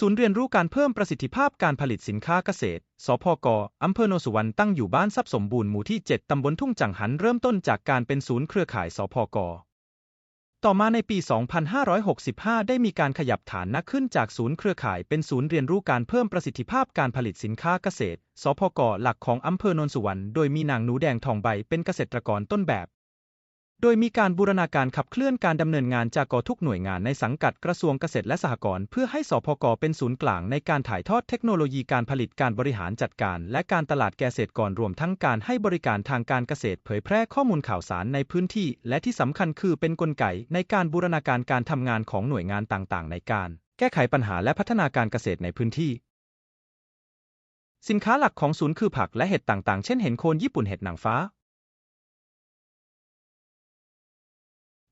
ศูนย์เรียนรู้การเพิ่มประสิทธิภาพการผลิตสินค้าเกษตร สพกอำเภอโนสุวรรณตั้งอยู่บ้านทรัพย์สมบูรณ์หมู่ที่ 7 ตำบลทุ่งจังหันเริ่มต้นจากการเป็นศูนย์เครือข่าย สพก ต่อมาในปี 2565 ได้มีการขยับฐานนักขึ้นจากศูนย์เครือข่ายเป็นศูนย์เรียนรู้การเพิ่มประสิทธิภาพการผลิตสินค้าเกษตร สพกหลักของอำเภอโนนสุวรรณ โดยมีนางหนูแดงทองใบเป็นเกษตรกรต้นแบบ โดยมีการบูรณาการขับเคลื่อนการดำเนินงานจากกทุกหน่วยงานในสังกัดกระทรวงเกษตรและสหกรณ์เพื่อให้สพกเป็นศูนย์กลางในการถ่ายทอดเทคโนโลยีการผลิตการบริหารจัดการ และการตลาดแกษตรกรรวมทั้งการให้บริการทางการเกษตรเผยแพร่ข้อมูลข่าวสารในพื้นที่ และที่สำคัญคือเป็นนกลไกในการบูรณาการการทำงานของหน่วยงานต่างๆ ในการ แก้ไขปัญหาและพัฒนาการเกษตรในพื้นที่สินค้าหลักของศูนย์คือผักและเห็ดต่างๆ เช่นเห็ดโคนญี่ปุ่นเห็ดนางฟ้า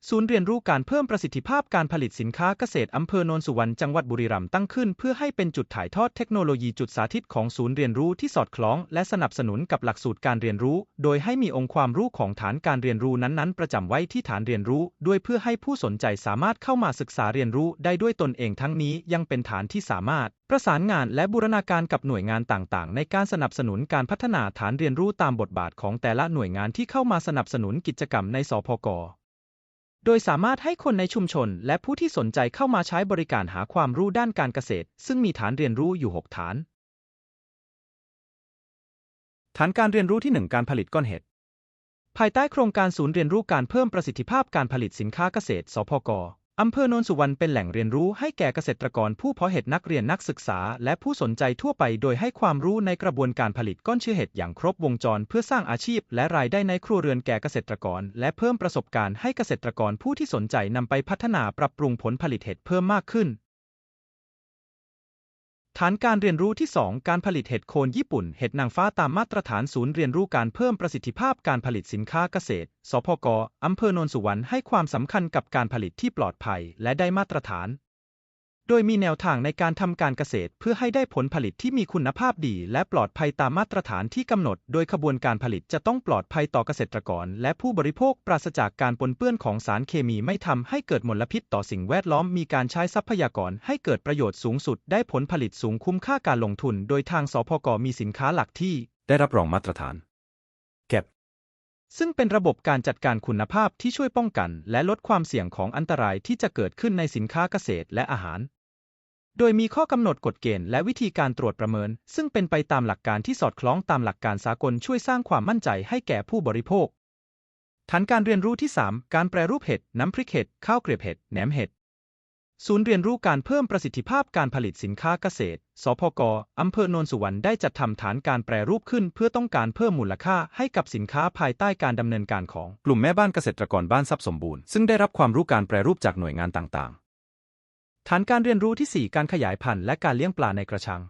ศูนย์เรียนรู้การเพิ่มประสิทธิภาพการผลิตสินค้าเกษตรอำเภอโนนสุวรรณจังหวัดบุรีรัมย์ตั้งขึ้น เพื่อให้เป็นจุดถ่ายทอดเทคโนโลยีจุดสาธิตของศูนย์เรียนรู้ที่สอดคล้องและสนับสนุนกับหลักสูตรการเรียนรู้ โดยให้มีองค์ความรู้ของฐานการเรียนรู้นั้นๆ ประจำไว้ที่ฐานเรียนรู้ ด้วยเพื่อให้ผู้สนใจสามารถเข้ามาศึกษาเรียนรู้ได้ด้วยตนเองทั้งนี้ยังเป็นฐานที่สามารถประสานงานและบูรณาการกับหน่วยงานต่างๆ ในการสนับสนุนการพัฒนาฐานเรียนรู้ตามบทบาทของแต่ละหน่วยงานที่เข้ามาสนับสนุนกิจกรรมในสพก โดยสามารถให้คนในชุมชนและผู้ที่สนใจเข้ามาใช้บริการหาความรู้ด้านการเกษตร ซึ่งมีฐานเรียนรู้อยู่ 6 ฐาน ฐานการเรียนรู้ที่ 1 การผลิตก้อนเห็ด ภายใต้โครงการศูนย์เรียนรู้การเพิ่มประสิทธิภาพการผลิตสินค้าเกษตร สพก อำเภอโนนสุวรรณเป็นแหล่งเรียนรู้ให้แก่เกษตรกรผู้เพาะเห็ดนักเรียนนักศึกษา และผู้สนใจทั่วไปโดยให้ความรู้ในกระบวนการผลิตก้อนเชื้อเห็ดอย่างครบวงจรเพื่อสร้างอาชีพ และรายได้ในครัวเรือนแก่เกษตรกร และเพิ่มประสบการณ์ให้เกษตรกรผู้ที่สนใจนำไปพัฒนาปรับปรุงผลผลิตเห็ดเพิ่มมากขึ้น ฐานการเรียนรู้ที่ 2 การผลิตเห็ดโคนญี่ปุ่น เห็ดนางฟ้าตามมาตรฐานศูนย์เรียนรู้การเพิ่มประสิทธิภาพการผลิตสินค้าเกษตร สพกอำเภอโนนสุวรรณให้ความสำคัญกับการผลิตที่ปลอดภัย และได้มาตรฐาน โดยมีแนวทางในการทำการเกษตร เพื่อให้ได้ผลผลิตที่มีคุณภาพดี และปลอดภัยตามมาตรฐานที่กำหนด โดยขบวนการผลิตจะต้องปลอดภัยต่อเกษตรกร และผู้บริโภคปราศจากการปนเปื้อนของสารเคมีไม่ทำให้เกิดมลพิษต่อสิ่งแวดล้อม มีการใช้ทรัพยากรให้เกิดประโยชน์สูงสุด ได้ผลผลิตสูงคุ้มค่าการลงทุน โดยทางสพกมีสินค้าหลักที่ ได้รับรองมาตรฐานเก็บซึ่งเป็นระบบการจัดการคุณภาพที่ช่วยป้องกัน และลดความเสี่ยงของอันตรายที่จะเกิดขึ้นในสินค้าเกษตรและอาหาร โดยมีข้อกำหนดกฎเกณฑ์และวิธีการตรวจประเมิน ซึ่งเป็นไปตามหลักการที่สอดคล้องตามหลักการสากลช่วยสร้างความมั่นใจให้แก่ผู้บริโภค ฐานการเรียนรู้ที่ 3 การแปรรูปเห็ด น้ำพริกเห็ด ข้าวเกรียบเห็ด แหนมเห็ด ศูนย์เรียนรู้การเพิ่มประสิทธิภาพการผลิตสินค้าเกษตร สพกอำเภอโนนสุวรรณได้จัดทำฐานการแปรรูปขึ้น เพื่อต้องการเพิ่มมูลค่าให้กับสินค้าภายใต้การดำเนินการของกลุ่มแม่บ้านเกษตรกรบ้านทรัพย์สมบูรณ์ ซึ่งได้รับความรู้การแปรรูปจากหน่วยงานต่าง ฐานการเรียนรู้ที่ 4 การขยายพันธุ์และการเลี้ยงปลาในกระชัง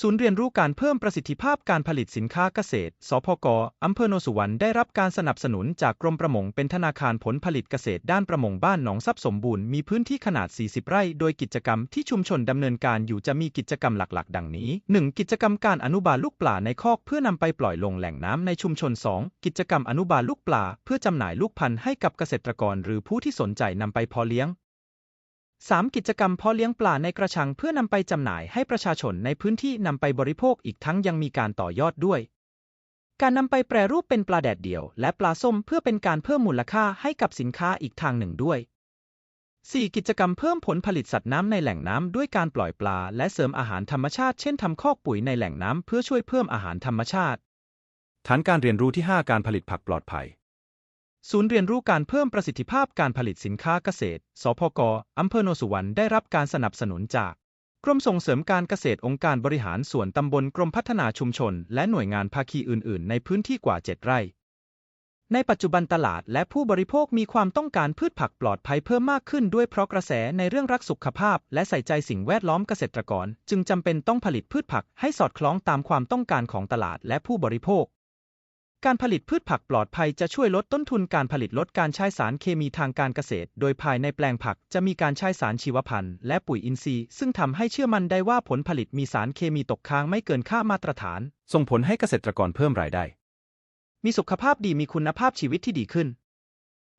ศูนย์เรียนรู้การเพิ่มประสิทธิภาพการผลิตสินค้าเกษตร สพกอำเภอโนสุวรรณได้รับการสนับสนุนจากกรมประมงเป็นธนาคารผลผลิตเกษตรด้านประมงบ้านหนองทรัพย์สมบูรณ์มีพื้นที่ขนาด 40 ไร่ โดยกิจกรรมที่ชุมชนดำเนินการอยู่จะมีกิจกรรมหลักๆ ดังนี้ 1. กิจกรรมการอนุบาลลูกปลาในคอกเพื่อนำไปปล่อยลงแหล่งน้ำในชุมชน 2. กิจกรรมอนุบาลลูกปลาเพื่อจำหน่ายลูกพันธุ์ให้กับเกษตรกร หรือผู้ที่สนใจนำไปเพาะเลี้ยง 3. กิจกรรมเพาะเลี้ยงปลาในกระชังเพื่อนำไปจำหน่ายให้ประชาชนในพื้นที่นำไปบริโภคอีกทั้งยังมีการต่อยอดด้วย การนำไปแปรรูปเป็นปลาแดดเดี่ยว และปลาส้มเพื่อเป็นการเพิ่มมูลค่าให้กับสินค้าอีกทางหนึ่งด้วย 4. กิจกรรมเพิ่มผลผลิตสัตว์น้ำในแหล่งน้ำด้วยการปล่อยปลา และเสริมอาหารธรรมชาติ เช่นทำคอกปุ๋ยในแหล่งน้ำเพื่อช่วยเพิ่มอาหารธรรมชาติ ฐานการเรียนรู้ที่ 5 การผลิตผักปลอดภัย ศูนย์เรียนรู้การเพิ่มประสิทธิภาพการผลิตสินค้าเกษตร สพกอำเภอโนสุวรรณได้รับการสนับสนุนจาก กรมส่งเสริมการเกษตรองค์การบริหารส่วนตำบลกรมพัฒนาชุมชน และหน่วยงานภาคีอื่น ๆ ในพื้นที่กว่า 7 ไร่ ในปัจจุบันตลาดและผู้บริโภคมีความต้องการพืชผักปลอดภัยเพิ่มมากขึ้นด้วยเพราะกระแสในเรื่องรักสุขภาพ และใส่ใจสิ่งแวดล้อมเกษตรกร จึงจำเป็นต้องผลิตพืชผักให้สอดคล้องตามความต้องการของตลาดและผู้บริโภค การผลิตพืชผักปลอดภัยจะช่วยลดต้นทุนการผลิตลดการใช้สารเคมีทางการเกษตร โดยภายในแปลงผักจะมีการใช้สารชีวพันธุ์และปุ๋ยอินทรีย์ ซึ่งทำให้เชื่อมั่นได้ว่าผลผลิตมีสารเคมีตกค้างไม่เกินค่ามาตรฐาน ส่งผลให้เกษตรกรเพิ่มรายได้ มีสุขภาพดีมีคุณภาพชีวิตที่ดีขึ้น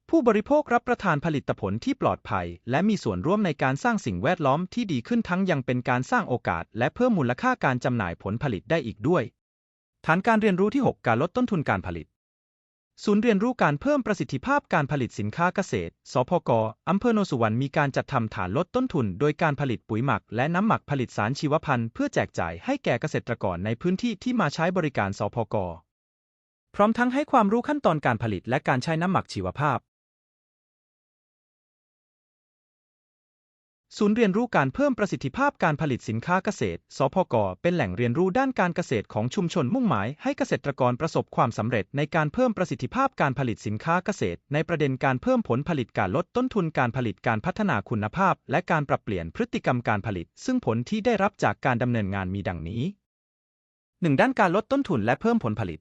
ผู้บริโภครับประทานผลิตผลที่ปลอดภัย และมีส่วนร่วมในการสร้างสิ่งแวดล้อมที่ดีขึ้นทั้งยังเป็นการสร้างโอกาส และเพิ่มมูลค่าการจำหน่ายผลผลิตได้อีกด้วย ฐานการเรียนรู้ที่ 6 การลดต้นทุนการผลิต ศูนย์เรียนรู้การเพิ่มประสิทธิภาพการผลิตสินค้าเกษตร สพกอำเภอโนสุวรรณมีการจัดทำฐานลดต้นทุน โดยการผลิตปุ๋ยหมัก และน้ำหมักผลิตสารชีวพันธุ์เพื่อแจกจ่ายให้แก่เกษตรกรในพื้นที่ที่มาใช้บริการสพก พร้อมทั้งให้ความรู้ขั้นตอนการผลิตและการใช้น้ำหมักชีวภาพ ศูนย์เรียนรู้การเพิ่มประสิทธิภาพการผลิตสินค้าเกษตร สพก เป็นแหล่งเรียนรู้ด้านการเกษตรของชุมชนมุ่งหมายให้เกษตรกรประสบความสำเร็จในการเพิ่มประสิทธิภาพการผลิตสินค้าเกษตร ในประเด็นการเพิ่มผลผลิตการลดต้นทุนการผลิตการพัฒนาคุณภาพ และการปรับเปลี่ยนพฤติกรรมการผลิต ซึ่งผลที่ได้รับจากการดำเนินงานมีดังนี้ 1. ด้านการลดต้นทุนและเพิ่มผลผลิต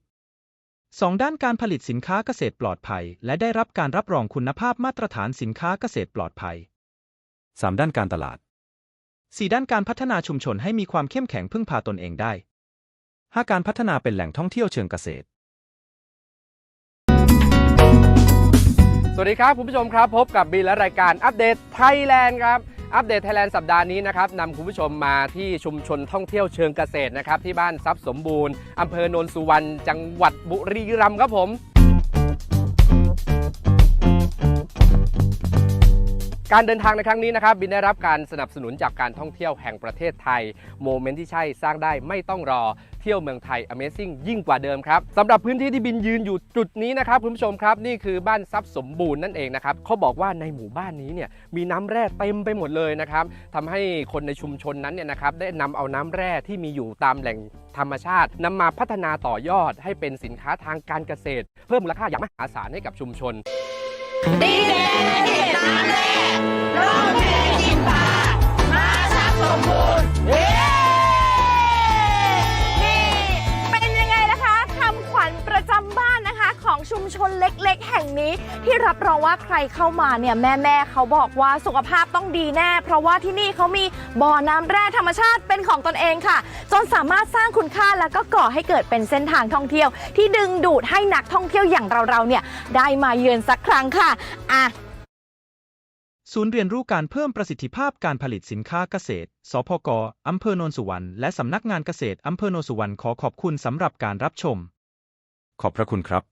2. ด้านการผลิตสินค้าเกษตรปลอดภัย และได้รับการรับรองคุณภาพมาตรฐานสินค้าเกษตรปลอดภัย 3. ด้านการตลาด 4. ด้านการพัฒนาชุมชนให้มีความเข้มแข็งพึ่งพาตนเองได้ 5. การพัฒนาเป็นแหล่งท่องเที่ยวเชิงเกษตร สวัสดีครับคุณผู้ชมครับ พบกับบินและรายการอัปเดตไทยแลนด์ครับอัปเดตไทยแลนด์สัปดาห์นี้นะครับนำคุณผู้ชมมาที่ชุมชนท่องเที่ยวเชิงเกษตรนะครับที่บ้านทรัพย์สมบูรณ์อำเภอโนนสุวรรณจังหวัดบุรีรัมย์ครับผม การเดินทางในครั้งนี้นะครับบินได้รับการสนับสนุนจากการท่องเที่ยวแห่งประเทศไทย โมเมนต์ที่ใช่สร้างได้ไม่ต้องรอเที่ยวเมืองไทย Amazing ยิ่งกว่าเดิมครับสำหรับพื้นที่ที่บินยืนอยู่จุดนี้นะครับคุณผู้ชมครับ นี่คือบ้านทรัพย์สมบูรณ์นั่นเองนะครับเขาบอกว่าในหมู่บ้านนี้เนี่ยมีน้ำแร่เต็มไปหมดเลยนะครับทำให้คนในชุมชนนั้นเนี่ยนะครับได้นำเอาน้ำแร่ที่มีอยู่ตามแหล่งธรรมชาตินำมาพัฒนาต่อยอดให้เป็นสินค้าทางการเกษตร เพิ่มมูลค่าอย่างมหาศาลให้กับชุมชน ดีเด่นเห็นน้ำแร่ร้องเพกินปลามาชักสมบูรณ์ ชุมชนเล็กๆ แห่งนี้ ที่รับรองว่าใครเข้ามาเนี่ยแม่ๆเขาบอกว่าสุขภาพต้องดีแน่ เพราะว่าที่นี่เขามีบ่อน้ำแร่ธรรมชาติเป็นของตนเองค่ะ จนสามารถสร้างคุณค่าแล้วก็ก่อให้เกิดเป็นเส้นทางท่องเที่ยว ที่ดึงดูดให้นักท่องเที่ยวอย่างเราๆเนี่ยได้มาเยือนสักครั้งค่ะอะศูนย์เรียนรู้การเพิ่มประสิทธิภาพการผลิตสินค้าเกษตร สพก อำเภอโนนสุวรรณ และสำนักงานเกษตร อำเภอโนนสุวรรณขอขอบคุณสำหรับการรับชม ขอบพระคุณครับ